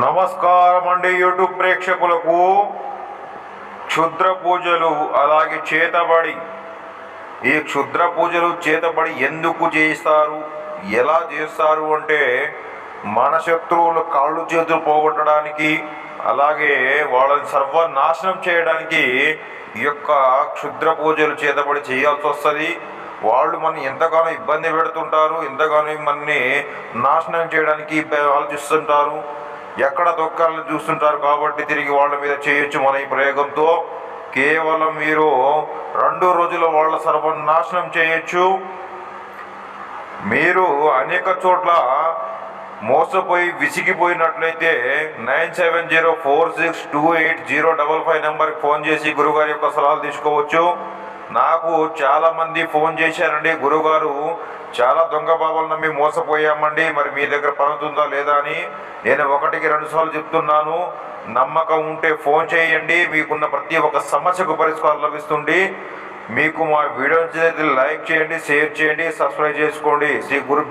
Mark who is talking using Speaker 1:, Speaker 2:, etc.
Speaker 1: నమస్కారం అండి యూట్యూబ్ ప్రేక్షకులకు. క్షుద్ర పూజలు అలాగే చేతబడి. ఈ క్షుద్ర పూజలు చేతబడి ఎందుకు చేస్తారు ఎలా చేస్తారు అంటే మన శత్రువులు కాళ్ళు చేతులు పోగొట్టడానికి అలాగే వాళ్ళని సర్వనాశనం చేయడానికి ఈ యొక్క క్షుద్ర పూజలు చేతబడి చేయాల్సి వస్తుంది. వాళ్ళు మన ఎంతగానో ఇబ్బంది పెడుతుంటారు ఎంతగానో మనని నాశనం చేయడానికి ఆలోచిస్తుంటారు. ఎక్కడ దుఃఖాలను చూస్తుంటారు కాబట్టి తిరిగి వాళ్ళ మీద చేయొచ్చు మన ఈ ప్రయోగంతో కేవలం మీరు రెండు రోజుల వాళ్ళ సర్వనాశనం చేయొచ్చు మీరు అనేక చోట్ల మోసపోయి విసిగిపోయినట్లయితే nine seven zero four six two eight zero double five నెంబర్కి ఫోన్ చేసి గురుగారి యొక్క సలహాలు తీసుకోవచ్చు. నాకు చాలామంది ఫోన్ చేశారండి. గురువుగారు చాలా దొంగ బాబాలు నమ్మి మోసపోయామండి. మరి మీ దగ్గర పనుతుందా లేదా అని నేను ఒకటికి రెండు సార్లు చెప్తున్నాను. నమ్మకం ఉంటే ఫోన్ చేయండి. మీకున్న ప్రతి ఒక్క సమస్యకు పరిష్కారం లభిస్తుంది. మీకు మా వీడియో లైక్ చేయండి షేర్ చేయండి సబ్స్క్రైబ్ చేసుకోండి. శ్రీ గురు